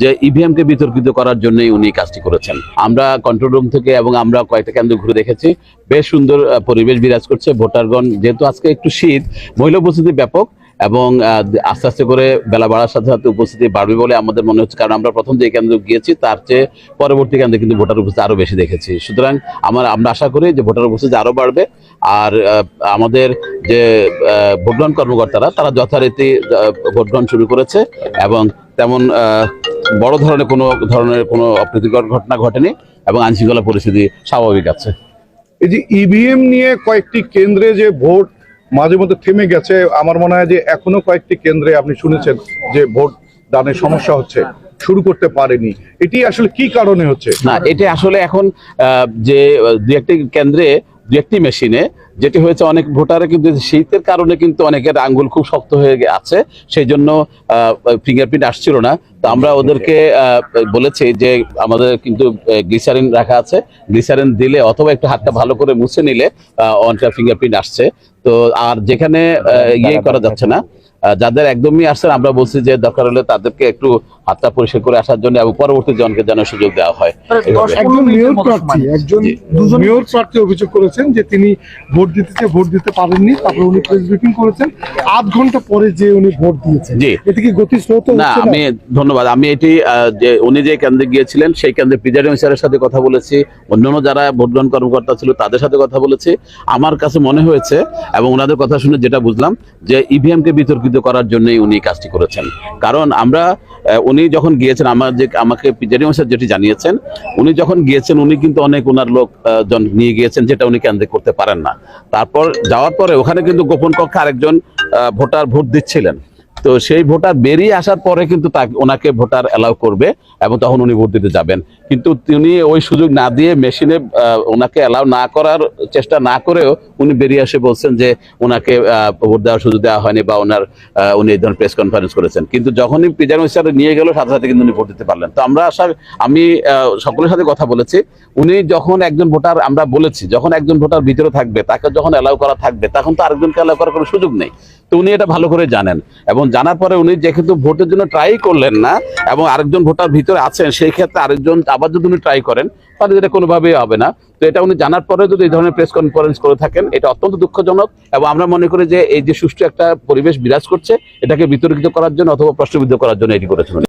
যে ইভিএম কে বিতর্কিত করার জন্যই উনি কাজটি করেছেন। আমরা কন্ট্রোল রুম থেকে এবং আমরা কয়েকটা কেন্দ্র ঘুরে দেখেছি। বেশ সুন্দর পরিবেশ বিরাজ করছে ভোটারগণ। যেহেতু আজকে একটু শীত, মহিলা উপস্থিতি ব্যাপক এবং আস্তে আস্তে করে বেলা বাড়ার সাথে সাথে উপস্থিতি বাড়বে বলে আমাদের মনে হচ্ছে। কারণ আমরা প্রথম যে কেন্দ্র গিয়েছি, তার চেয়ে পরবর্তী কেন্দ্রে কিন্তু ভোটার উপস্থিতি আরও বেশি দেখেছি। সুতরাং আমার, আমরা আশা করি যে ভোটার উপস্থিতি আরও বাড়বে। আর আমাদের যে ভোটগ্রহণ কর্মকর্তারা, তারা যথারীতি ভোটগ্রহণ শুরু করেছে এবং তেমন বড় ধরনের কোনো ধরনের কোনো অপ্রীতিকর ঘটনা ঘটেনি এবং আইনশৃঙ্খলা পরিস্থিতি স্বাভাবিক আছে। এই যে ইভিএম নিয়ে কয়েকটি কেন্দ্রে যে ভোট মাঝে মধ্যে থেমে গেছে আমার মনে হয় যে এখনও কয়েকটি কেন্দ্রে আপনি শুনেছেন যে ভোট দানের সমস্যা হচ্ছে শুরু করতে পারেনি। এটি আসলে কি কারণে হচ্ছে? না এটা আসলে এখন যে দু একটি কেন্দ্রে দু একটি মেশিনে যেটি হয়েছে অনেক ভোটারে কিন্তু শীতের কারণে কিন্তু অনেকের আঙ্গুল খুব শক্ত হয়ে আছে সেই জন্য ফিঙ্গারপ্রিন্ট আসছিল না। তো আমরা ওদেরকে বলেছি যে আমাদের কিন্তু গ্লিসারিন রাখা আছে। গ্লিসারিন দিলে অথবা একটু হাতটা ভালো করে মুছে নিলে অনেকটা ফিঙ্গারপ্রিন্ট আসছে। তো আর যেখানে ইয়ে করা যাচ্ছে না যাদের একদমই আসছেন আমরা বলছি যে দরকার হলে তাদেরকে একটু হাতটা পরিষ্কার করে আসার জন্য এবং পরবর্তী জনকে যেন সুযোগ দেওয়া হয়। একজন মেয়র প্রার্থী একজন জি। মেয়র প্রার্থী অভিযোগ করেছেন যে তিনি ভোট দিতে চেয়ে ভোট দিতে পারেননি তারপরে উনি প্রেস ব্রিফিং করেছেন। আধ ঘণ্টা পরে যে উনি ভোট দিয়েছেন জি। এতে কি গতি স্রোত না আমি ধন্যবাদ। আমি এটি যে উনি যে কেন্দ্রে গিয়েছিলেন সেই কেন্দ্রে প্রিজাইডিং স্যারের সাথে কথা বলেছি অন্যান্য যারা ভোটগ্রহণ কর্মকর্তা ছিল তাদের সাথে কথা বলেছি। আমার কাছে মনে হয়েছে এবং ওনাদের কথা শুনে যেটা বুঝলাম যে ইভিএম কে বিতর্কিত করার জন্যই উনি কাজটি করেছেন। কারণ আমরা উনি যখন গিয়েছেন আমার যে আমাকে জেডিএম স্যার যেটি জানিয়েছেন উনি যখন গিয়েছেন উনি কিন্তু অনেক ওনার লোক আহ, জন নিয়ে গিয়েছেন যেটা উনি কেন্দ্রে করতে পারেন না। তারপর যাওয়ার পরে ওখানে কিন্তু গোপন কক্ষে আরেকজন ভোটার ভোট দিচ্ছিলেন। তো সেই ভোটার বেরিয়ে আসার পরে কিন্তু তাকে ওনাকে ভোটার অ্যালাউ করবে এবং তখন উনি ভোট দিতে যাবেন। কিন্তু তিনি ওই সুযোগ না দিয়ে মেশিনে ওনাকে অ্যালাউ না করার চেষ্টা না করেও উনি বেরিয়ে এসে বলছেন যে ওনাকে ভোট দেওয়ার সুযোগ দেওয়া হয়নি বা ওনার উনি এই ধরনের প্রেস কনফারেন্স করেছেন। কিন্তু যখনই প্রিজাইডিং অফিসার নিয়ে গেল, সাথে সাথে কিন্তু উনি ভোট দিতে পারলেন। তো আমরা আশা, আমি সকলের সাথে কথা বলেছি। উনি যখন একজন ভোটার, আমরা বলেছি, যখন একজন ভোটার ভিতরে থাকবে, তাকে যখন অ্যালাউ করা থাকবে, তখন তো আরেকজনকে অ্যালাউ করার কোনো সুযোগ নেই। তো উনি এটা ভালো করে জানেন। এবং জানার পরে উনি যেহেতু ভোটের জন্য ট্রাই করলেন না এবং আরেকজন ভোটার ভিতরে আছেন, সেই ক্ষেত্রে আরেকজন আবার যদি উনি ট্রাই করেন, তাহলে এটা কোনোভাবেই হবে না তো এটা উনি জানার পরে যদি এই ধরনের প্রেস কনফারেন্স করে থাকেন, এটা অত্যন্ত দুঃখজনক এবং আমরা মনে করি যে এই যে সুষ্ঠু একটা পরিবেশ বিরাজ করছে, এটাকে বিতর্কিত করার জন্য অথবা প্রশ্নবিদ্ধ করার জন্য এটি করেছেন উনি।